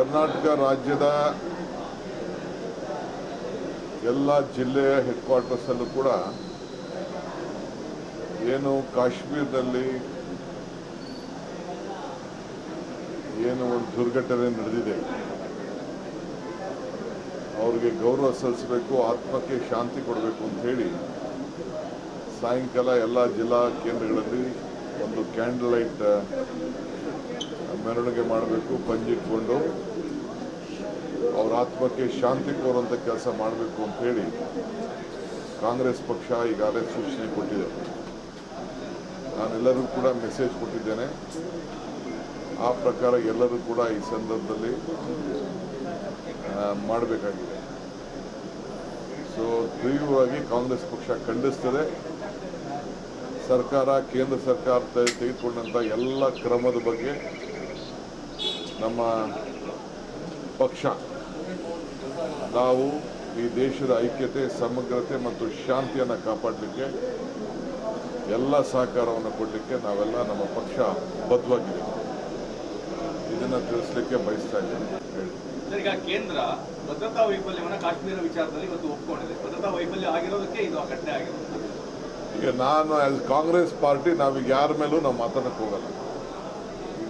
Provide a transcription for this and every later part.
ಕರ್ನಾಟಕ ರಾಜ್ಯದ ಎಲ್ಲ ಜಿಲ್ಲೆಯ ಹೆಡ್ ಕ್ವಾರ್ಟರ್ಸಲ್ಲೂ ಕೂಡ ಏನು ಕಾಶ್ಮೀರದಲ್ಲಿ ಏನು ಒಂದು ದುರ್ಘಟನೆ ನಡೆದಿದೆ, ಅವ್ರಿಗೆ ಗೌರವ ಸಲ್ಲಿಸಬೇಕು, ಆತ್ಮಕ್ಕೆ ಶಾಂತಿ ಕೊಡಬೇಕು ಅಂತ ಹೇಳಿ ಸಾಯಂಕಾಲ ಎಲ್ಲ ಜಿಲ್ಲಾ ಕೇಂದ್ರಗಳಲ್ಲಿ ಒಂದು ಕ್ಯಾಂಡಲ್ ಲೈಟ್ ಮೆರವಣಿಗೆ ಮಾಡಬೇಕು, ಪಂಜಿಟ್ಕೊಂಡು ಅವರ ಆತ್ಮಕ್ಕೆ ಶಾಂತಿ ಕೋರುವಂಥ ಕೆಲಸ ಮಾಡಬೇಕು ಅಂತ ಹೇಳಿ ಕಾಂಗ್ರೆಸ್ ಪಕ್ಷ ಈಗಾಗಲೇ ಸೂಚನೆ ಕೊಟ್ಟಿದೆ. ನಾನೆಲ್ಲರೂ ಕೂಡ ಮೆಸೇಜ್ ಕೊಟ್ಟಿದ್ದೇನೆ. ಆ ಪ್ರಕಾರ ಎಲ್ಲರೂ ಕೂಡ ಈ ಸಂದರ್ಭದಲ್ಲಿ ಮಾಡಬೇಕಾಗಿದೆ. ಸೊ ತೀವ್ರವಾಗಿ ಕಾಂಗ್ರೆಸ್ ಪಕ್ಷ ಖಂಡಿಸ್ತದೆ. ಸರ್ಕಾರ, ಕೇಂದ್ರ ಸರ್ಕಾರ ತೆಗೆದುಕೊಂಡಂಥ ಎಲ್ಲ ಕ್ರಮದ ಬಗ್ಗೆ ನಮ್ಮ ಪಕ್ಷ. ನಾವು ಈ ದೇಶದ ಐಕ್ಯತೆ ಸಮಗ್ರತೆ ಮತ್ತು ಶಾಂತಿಯನ್ನು ಕಾಪಾಡಲಿಕ್ಕೆ ಎಲ್ಲ ಸಹಕಾರವನ್ನು ಕೊಡಲಿಕ್ಕೆ ನಾವೆಲ್ಲ ನಮ್ಮ ಪಕ್ಷ ಬದ್ಧವಾಗಿದೆ. ಇದನ್ನು ತಿಳಿಸ್ಲಿಕ್ಕೆ ಬಯಸ್ತಾ ಇದ್ದೇನೆ. ಹೇಳಿ. ಸರ್, ಈಗ ಕೇಂದ್ರ ಭದ್ರತಾ ವೈಫಲ್ಯವನ್ನ ಕಾಶ್ಮೀರ ವಿಚಾರದಲ್ಲಿ ಇವತ್ತು ಒಪ್ಕೊಂಡಿದೆ. ಭದ್ರತಾ ವೈಫಲ್ಯ ಆಗಿರೋದಕ್ಕೆ ಇದು ಘಟನೆ ಆಗಿರೋದು. ಈಗ ನಾನು ಆಸ್ ಕಾಂಗ್ರೆಸ್ ಪಾರ್ಟಿ ನಾವೀಗ ಯಾರ ಮೇಲೂ ನಾವು ಮಾತಾಡಕ್ಕೆ ಹೋಗಲ್ಲ.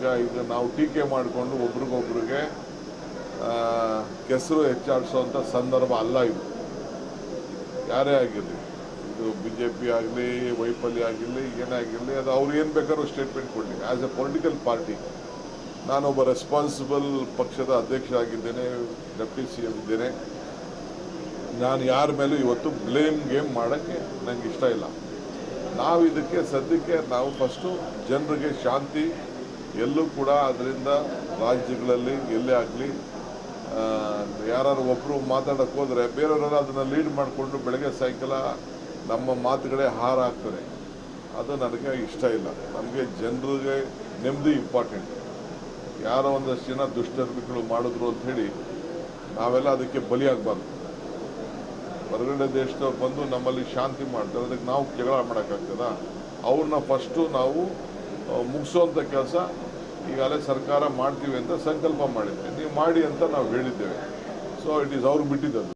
ಈಗ ಈಗ ನಾವು ಟೀಕೆ ಮಾಡಿಕೊಂಡು ಒಬ್ರಿಗೊಬ್ರಿಗೆ ಕೆಸರು ಹೆಚ್ಚಾಡಿಸುವಂಥ ಸಂದರ್ಭ ಅಲ್ಲ ಇದು. ಯಾರೇ ಆಗಿರಲಿ, ಇದು ಬಿ ಜೆ ಪಿ ಆಗಲಿ, ವೈಫಲ್ಯ ಆಗಿರಲಿ ಏನೇ ಆಗಿರಲಿ, ಅದು ಅವ್ರು ಏನು ಬೇಕಾದ್ರೂ ಸ್ಟೇಟ್ಮೆಂಟ್ ಕೊಡಲಿ. ಆ್ಯಸ್ ಎ ಪೊಲಿಟಿಕಲ್ ಪಾರ್ಟಿ ನಾನೊಬ್ಬ ರೆಸ್ಪಾನ್ಸಿಬಲ್ ಪಕ್ಷದ ಅಧ್ಯಕ್ಷ ಆಗಿದ್ದೇನೆ ಡೆಪ್ಟಿ ಸಿ ಎಂ ಇದ್ದೇನೆ. ನಾನು ಯಾರ ಮೇಲೂ ಇವತ್ತು ಬ್ಲೇಮ್ ಗೇಮ್ ಮಾಡೋಕ್ಕೆ ನನಗೆ ಇಷ್ಟ ಇಲ್ಲ. ನಾವು ಇದಕ್ಕೆ ಸದ್ಯಕ್ಕೆ ನಾವು ಫಸ್ಟು ಜನರಿಗೆ ಶಾಂತಿ ಎಲ್ಲೂ ಕೂಡ ಅದರಿಂದ ರಾಜ್ಯಗಳಲ್ಲಿ ಎಲ್ಲೇ ಆಗಲಿ ಯಾರು ಒಬ್ಬರು ಮಾತಾಡೋಕ್ಕೆ ಹೋದರೆ ಬೇರೆಯವರೆಲ್ಲ ಅದನ್ನು ಲೀಡ್ ಮಾಡಿಕೊಂಡು ಬೆಳಗ್ಗೆ ಸಾಯಂಕಾಲ ನಮ್ಮ ಮಾತುಗಳೇ ಹಾರ ಆಗ್ತದೆ ಅದು ನನಗೆ ಇಷ್ಟ ಇಲ್ಲ. ನಮಗೆ ಜನರಿಗೆ ನೆಮ್ಮದಿ ಇಂಪಾರ್ಟೆಂಟ್ ಯಾರೋ ಒಂದಷ್ಟು ಜನ ದುಷ್ಟರ್ಮಿಗಳು ಮಾಡಿದ್ರು ಹೇಳಿ ನಾವೆಲ್ಲ ಅದಕ್ಕೆ ಬಲಿಯಾಗಬಾರ್ದು. ಹೊರಗಡೆ ದೇಶದವ್ರು ಬಂದು ನಮ್ಮಲ್ಲಿ ಶಾಂತಿ ಮಾಡ್ತಾರೆ. ಅದಕ್ಕೆ ನಾವು ಜಗಳ ಮಾಡೋಕ್ಕಾಗ್ತದ? ಅವ್ರನ್ನ ಫಸ್ಟು ನಾವು ಆ, ಮುಗಿಸೋಂಥ ಕೆಲಸ ಈಗಾಗಲೇ ಸರ್ಕಾರ ಮಾಡ್ತೀವಿ ಅಂತ ಸಂಕಲ್ಪ ಮಾಡಿದ್ದೆ ನೀವು ಮಾಡಿ ಅಂತ ನಾವು ಹೇಳಿದ್ದೇವೆ. ಸೊ ಇಟ್ ಈಸ್ ಅವ್ರು ಬಿಟ್ಟಿದ್ದದು